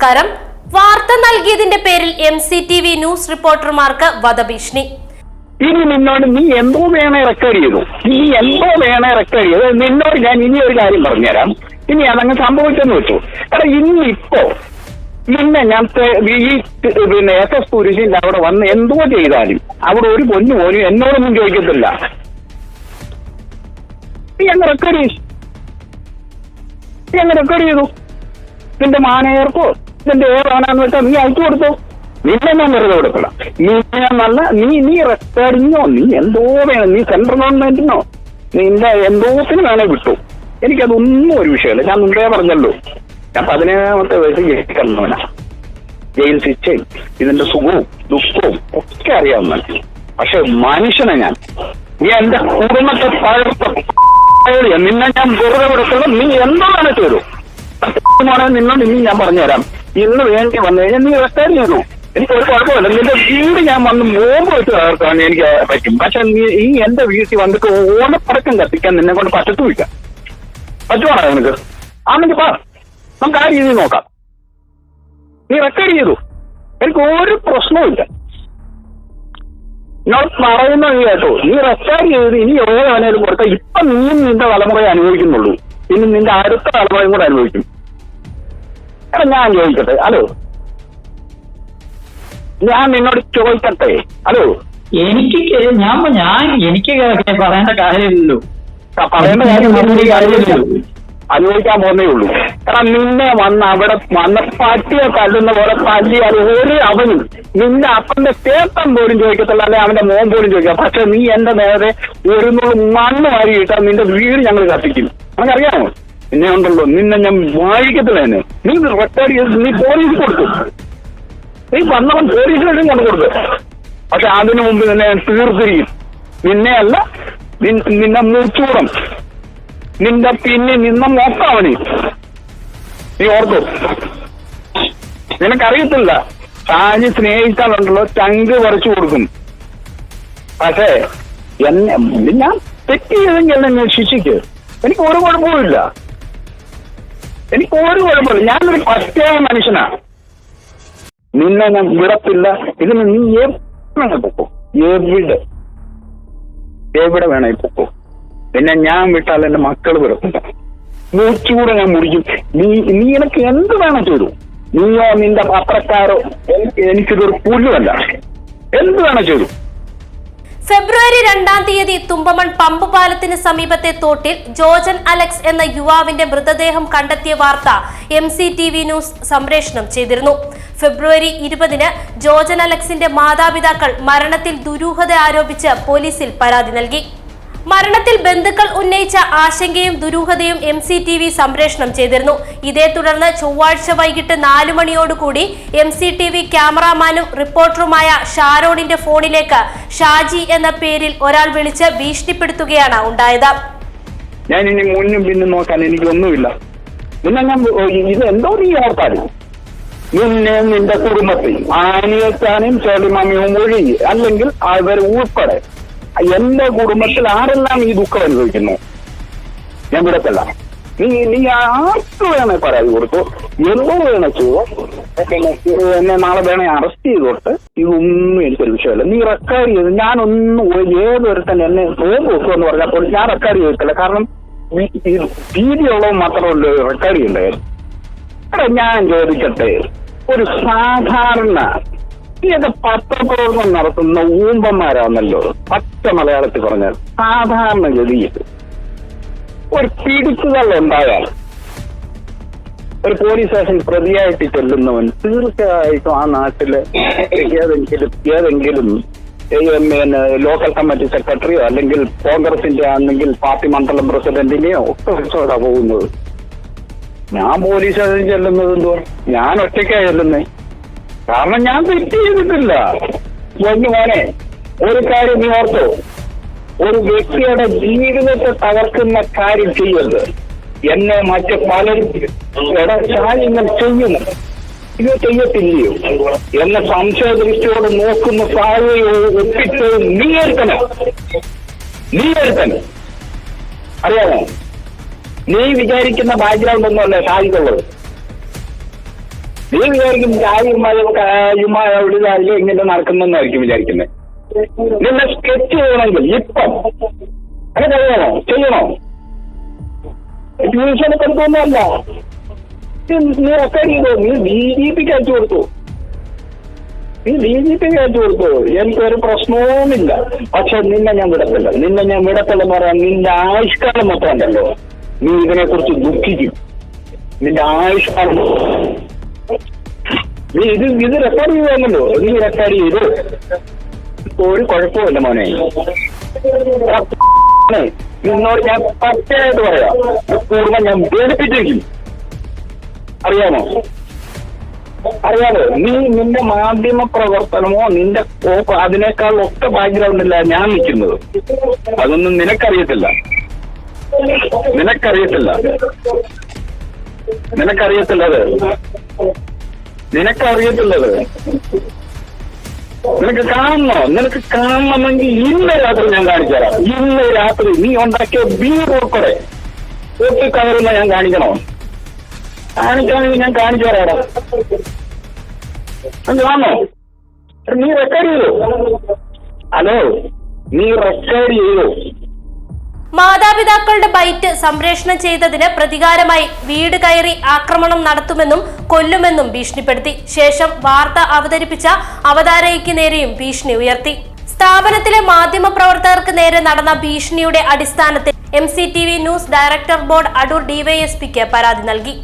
നമസ്കാരം. വാർത്ത നൽകിയതിന്റെ പേരിൽ M C T V news റിപ്പോർട്ടർമാർക്ക് വധഭീഷണി. ഇനി നിന്നോട് നീ എന്തോ വേണേ റെക്കോർഡ് ചെയ്തു? നീ എന്തോ വേണേ റെക്കോർഡ് ചെയ്തു? നിന്നോട് ഞാൻ ഇനി ഒരു കാര്യം പറഞ്ഞുതരാം. ഇനി അതങ്ങ് സംഭവിച്ചെന്ന് വെച്ചു. എടാ ഇപ്പോ നിന്നെ ഞാൻ ഈ പിന്നെ എസ് എസ് പുരുഷന്റെ അവിടെ വന്ന് എന്തോ ചെയ്താലും അവിടെ ഒരു പൊന്നു പോലും എന്നോടൊന്നും ചോദിക്കത്തില്ല. നീ അങ്ങ് റെക്കോർഡ് ചെയ്തു. നീ അങ്ങ് റെക്കോർഡ് ചെയ്തു. നിന്റെ മാനേജർക്കോ? നിന്റെ ഏതാണെന്ന് വെച്ചാൽ നീ അയച്ചു കൊടുത്തു. നിന്നെ ഞാൻ വെറുതെ കൊടുക്കണം. നീ നല്ല നീ നീ റെക്കോർഡിങ്ങോ നീ എന്തോ വേണം നീ സെൻട്രൽ ഗവൺമെന്റിനോ നിന്റെ എന്തോത്തിന് വേണേ വിട്ടു. എനിക്കതൊന്നും ഒരു വിഷയമല്ല. ഞാൻ മുമ്പേ പറഞ്ഞല്ലോ. ഞാൻ പതിനേഴാമത്തെ വയസ്സ് ജയിൽ കിടന്നവനാ ജയിൽ ശിക്ഷയും ഇതിന്റെ സുഖവും ദുഃഖവും ഒക്കെ അറിയാവുന്ന പക്ഷെ മനുഷ്യനെ ഞാൻ നീ എന്റെ കുടുംബത്തെ തകർത്ത നിന്നെ ഞാൻ വെറുതെ കൊടുക്കണം നീ എന്താണ് ചെയ്തു. തരൂ നിന്നോട് ഇനി ഞാൻ പറഞ്ഞുതരാം. ഇന്ന് വേണ്ടി വന്നു. കഴിഞ്ഞാൽ നീ റെക്കോർഡ് ചെയ്തു എനിക്ക് ഒരു കുഴപ്പമില്ല. നിന്റെ വീട് ഞാൻ വന്ന് മോമ്പ് വെച്ച് തകർക്കാൻ എനിക്ക് പറ്റും. പക്ഷെ നീ ഈ എന്റെ വീട്ടിൽ വന്നിട്ട് ഓണപ്പടക്കം കത്തിക്കാൻ നിന്നെ കൊണ്ട് പറ്റത്തുമില്ല. പറ്റുവാണോ നിനക്ക്? ആണെങ്കിൽ പാ. നമുക്ക് ആ രീതിയിൽ നോക്കാം. നീ റെക്കോർഡ് ചെയ്തു. എനിക്ക് ഒരു പ്രശ്നവുമില്ല. ഞാൻ പറയുന്ന നീ കേട്ടോ. നീ റെക്കോർഡ് ചെയ്ത് ഇനി എവിടെ വേണേലും കൊടുത്താൽ ഇപ്പൊ നീ നിന്റെ തലമുറയെ അനുഭവിക്കുന്നുള്ളൂ. ഇനി നിന്റെ അടുത്ത തലമുറയും കൂടെ അനുഭവിക്കും. എടാ ഞാൻ ചോദിക്കട്ടെ. ഹലോ. ഞാൻ നിന്നോട് ചോദിക്കട്ടെ. ഹലോ. എനിക്ക് ഞാൻ ഞാൻ എനിക്ക് പറയേണ്ട കാര്യമില്ലല്ലോ. പറയേണ്ട കാര്യം എനിക്ക് കാര്യമില്ല അനുഭവിക്കാൻ പോകുന്നേ ഉള്ളൂ. കാരണം നിന്നെ വന്ന അവിടെ വന്ന പട്ടിയെ തല്ലുന്ന പോലെ തല്ലിയാൽ ഒരു അവനും നിന്റെ അപ്പന്റെ തേട്ടം പോലും ചോദിക്കത്തില്ല അല്ലെ അവന്റെ മോൻ പോലും ചോദിക്കാം. പക്ഷെ നീ എന്റെ നേരെ ഒരു നൂറ് മണ്ണ് വാരി ഇട്ടാൽ നിന്റെ വീട് ഞങ്ങൾ കത്തിക്കും. നമുക്കറിയാമോ നിന്നെ ഉണ്ടല്ലോ നിന്നെ ഞാൻ വായിക്കത്തില്ല എന്നെ. നീ റെക്കോർഡ് ചെയ്ത് നീ പോലീസ് കൊടുത്തു നീ വന്നവൻ പോലീസിനും കൊണ്ടു കൊടുത്തു പക്ഷെ അതിനു മുമ്പ് നിന്നെ ഞാൻ തീർത്തിരിക്കും. നിന്നെ അല്ല നിന്നെ മുറിച്ചൂടം നിന്റെ പിന്നെ നിന്ന മൊത്തവന് നീ ഓർത്തു. നിനക്കറിയത്തില്ല താഴെ സ്നേഹിക്കാറുണ്ടല്ലോ ചങ്ക് പറിച്ചു കൊടുക്കും. പക്ഷേ എന്നെ ഞാൻ തെറ്റ് ചെയ്തെങ്കിൽ എന്നെ ശിക്ഷിക്ക് എനിക്ക് ഒരു കുഴപ്പമില്ല എനിക്ക് ഒരു കുഴപ്പമില്ല. ഞാനൊരു പ്രത്യേക മനുഷ്യനാ. നിന്നെ ഞാൻ വിടത്തില്ല. ഇതിന് നീ എവിടെ എവിടെ? എവിടെ വേണേ പൊക്കോ. പിന്നെ ഞാൻ വിട്ടാൽ എന്റെ മക്കൾ വിടത്തില്ല. മൂച്ചുകൂടെ ഞാൻ മുടിക്കും നീ നീ എനിക്ക് എന്ത് വേണം ചെയ്തു? നീയോ നിന്റെ പത്രക്കാരോ? എനിക്ക് എനിക്കിതൊരു പുല്ലുമല്ല. എന്ത് വേണം ചെയ്തു? ഫെബ്രുവരി രണ്ടാം തീയതി തുമ്പമൺ പമ്പ് പാലത്തിന് സമീപത്തെ തോട്ടിൽ ജോജൻ അലക്സ് എന്ന യുവാവിന്റെ മൃതദേഹം കണ്ടെത്തിയ വാർത്ത M C T V news സംപ്രേഷണം ചെയ്തിരുന്നു. ഫെബ്രുവരി ഇരുപതിന് ജോജൻ അലക്സിന്റെ മാതാപിതാക്കൾ മരണത്തിൽ ദുരൂഹത ആരോപിച്ച് പോലീസിൽ പരാതി നൽകി. മരണത്തിൽ ബന്ധുക്കൾ ഉന്നയിച്ച ആശങ്കയും ദുരൂഹതയും എം സി ടി വി സംപ്രേഷണം ചെയ്തിരുന്നു. ഇതേ തുടർന്ന് ചൊവ്വാഴ്ച വൈകിട്ട് നാലു മണിയോടുകൂടി എം സി ടി വി ക്യാമറാമാനും റിപ്പോർട്ടറുമായ ഷാരോണിന്റെ ഫോണിലേക്ക് ഷാജി എന്ന പേരിൽ ഒരാൾ വിളിച്ച് ഭീഷണിപ്പെടുത്തുകയാണ് ഉണ്ടായത്. ഞാൻ ഇനി മുന്നും പിന്നും നോക്കാൻ എനിക്കൊന്നുമില്ല. ഞാൻ ഇത് എന്തോ നീ ഓർത്താലും നിന്നെ നിന്റെ കുടുംബത്തിൽ ആനിയത്താനും ചോളിമാമിയും ഒഴികെ അല്ലെങ്കിൽ അവർ ഉൾപ്പെടെ എന്റെ കുടുംബത്തിൽ ആരെല്ലാം ഈ ദുഃഖം അനുഭവിക്കുന്നു? ഞാൻ വിടത്തല്ല. നീ നീ ആർക്ക് വേണേ പരാതി കൊടുത്തു? എന്തോ വേണേ ചെയ്തോ? എന്നെ നാളെ വേണേ അറസ്റ്റ് ചെയ്തോട്ട് ഇതൊന്നും എനിക്കൊരു വിഷയമല്ല. നീ റെക്കോർഡ് ചെയ്ത് ഞാനൊന്നും ഏതൊരുത്തൻ എന്നെ നോമ്പ് വെക്കും എന്ന് പറഞ്ഞാൽ പോലും ഞാൻ റെക്കോർഡ് ചെയ്തിട്ടില്ല കാരണം ഭീതിയുള്ളത് മാത്രമല്ല റെക്കോർഡ് ചെയ്യേണ്ട കാര്യം ഞാൻ ചോദിക്കട്ടെ. ഒരു സാധാരണ ഇതൊക്കെ പത്രപ്രവർത്തനം നടത്തുന്ന ഊമ്പന്മാരാണല്ലോ പച്ച മലയാളത്തിൽ പറഞ്ഞാൽ സാധാരണ ഗതിയിൽ. ഒരു പിടിച്ചുതള്ള ഉണ്ടായാൽ ഒരു പോലീസ് സ്റ്റേഷൻ പ്രതിയായിട്ട് ചെല്ലുന്നവൻ തീർച്ചയായിട്ടും ആ നാട്ടിൽ ഏതെങ്കിലും ഏതെങ്കിലും പിന്നെ ലോക്കൽ കമ്മിറ്റി സെക്രട്ടറിയോ അല്ലെങ്കിൽ കോൺഗ്രസിന്റെ ആണെങ്കിൽ പാർട്ടി മണ്ഡലം പ്രസിഡന്റിനെയോ ഒക്കെ വെച്ചോടാ പോകുന്നത്. ഞാൻ പോലീസ് സ്റ്റേഷൻ ചെല്ലുന്നത് എന്തോ ഞാൻ ഒറ്റയ്ക്കാ ചെല്ലുന്നേ. കാരണം ഞാൻ തെറ്റ് ചെയ്തിട്ടില്ല. മോനെ ഒരു കാര്യം നീ ഓർത്തോ. ഒരു വ്യക്തിയുടെ ജീവിതത്തെ തകർക്കുന്ന കാര്യം ചെയ്യരുത്. എന്നെ മറ്റ് പലരും എടാ ചെയ്യുന്നു. ഇത് ചെയ്യത്തില്ലയോ? എന്നെ സംശയ ദൃഷ്ടിയോട് നോക്കുന്ന സാഹചര്യം ഒപ്പിട്ട് നീ എടുക്കണം നീ എടുക്കണം അറിയാമോ? നീ വിചാരിക്കുന്ന ബാക്ക്ഗ്രൗണ്ട് ഒന്നുമല്ല ഷാജിക്കുള്ളത് നീ വിചാരിക്കും അവിടെ വിടുതാരിലും ഇങ്ങനെ നടക്കുന്നെന്നായിരിക്കും വിചാരിക്കുന്നത് നിന്നെ സ്കെച്ച് ചെയ്യണമെങ്കിൽ ഇപ്പം. അങ്ങനെ ചെയ്യണോ? ചെയ്യണോ? ട്യൂഷനെ കൊടുത്തൊന്നുമല്ല നീ ഒക്കെ ചെയ്തോ? നീ ബി ജെ പിക്ക് അയച്ചു കൊടുത്തു? നീ ബി ജെ പിക്ക് അയച്ചു കൊടുത്തു? എനിക്കൊരു പ്രശ്നവുമില്ല. പക്ഷെ നിന്നെ ഞാൻ വിടത്തില്ല. നിന്നെ ഞാൻ വിടത്തില്ലെന്ന് പറയാൻ നിന്റെ ആയുഷ്കാലം മൊത്തം ഉണ്ടല്ലോ. നീ ഇതിനെ കുറിച്ച് ദുഃഖിക്കും. നിന്റെ ആയുഷ്കാലം. നീ ഇത് ഇത് റെക്കോർഡ് ചെയ്യുമല്ലോ നീ റെക്കോർഡ് ചെയ്തു. ഒരു കുഴപ്പമില്ല മോനെ. നിന്നോട് ഞാൻ പച്ചയായിട്ട് പറയാം. കൂടുതൽ ഞാൻ വേദനിപ്പിച്ചിരിക്കും അറിയാമോ? അറിയാമോ? നീ നിന്റെ മാധ്യമ പ്രവർത്തനമോ നിന്റെ അതിനേക്കാൾ ഒക്കെ ബാക്ക്ഗ്രൗണ്ടില്ല ഞാൻ നിൽക്കുന്നത്. അതൊന്നും നിനക്കറിയത്തില്ല. നിനക്കറിയത്തില്ല. നിനക്കറിയത്തില്ലത് നിനക്കറിയത്തില്ലത്. നിനക്ക് കാണണോ? നിനക്ക് കാണണമെങ്കിൽ ഇന്ന് രാത്രി ഞാൻ കാണിച്ചുതരാം ഇന്ന് രാത്രി നീ ഉണ്ടാക്കിയ ബീർ ഉൾപ്പെടെ പൊട്ടിക്കവരുന്ന ഞാൻ കാണിക്കണോ? കാണിക്കാണെങ്കിൽ ഞാൻ കാണിച്ചു തരാടാ കാണണോ? നീ റെക്കോർഡ് ചെയ്തു? ഹലോ നീ റെക്കോർഡ് ചെയ്തു? മാതാപിതാക്കളുടെ ബൈറ്റ് സംപ്രേഷണം ചെയ്തതിന് പ്രതികാരമായി വീട് കയറി ആക്രമണം നടത്തുമെന്നും കൊല്ലുമെന്നും ഭീഷണിപ്പെടുത്തി. ശേഷം വാർത്ത അവതരിപ്പിച്ച അവതാരകയ്ക്ക് നേരെയും ഭീഷണി ഉയർത്തി. സ്ഥാപനത്തിലെ മാധ്യമ പ്രവർത്തകർക്ക് നേരെ നടന്ന ഭീഷണിയുടെ അടിസ്ഥാനത്തിൽ M news director board Adoor ഡിവൈഎസ്പിക്ക് പരാതി നൽകി.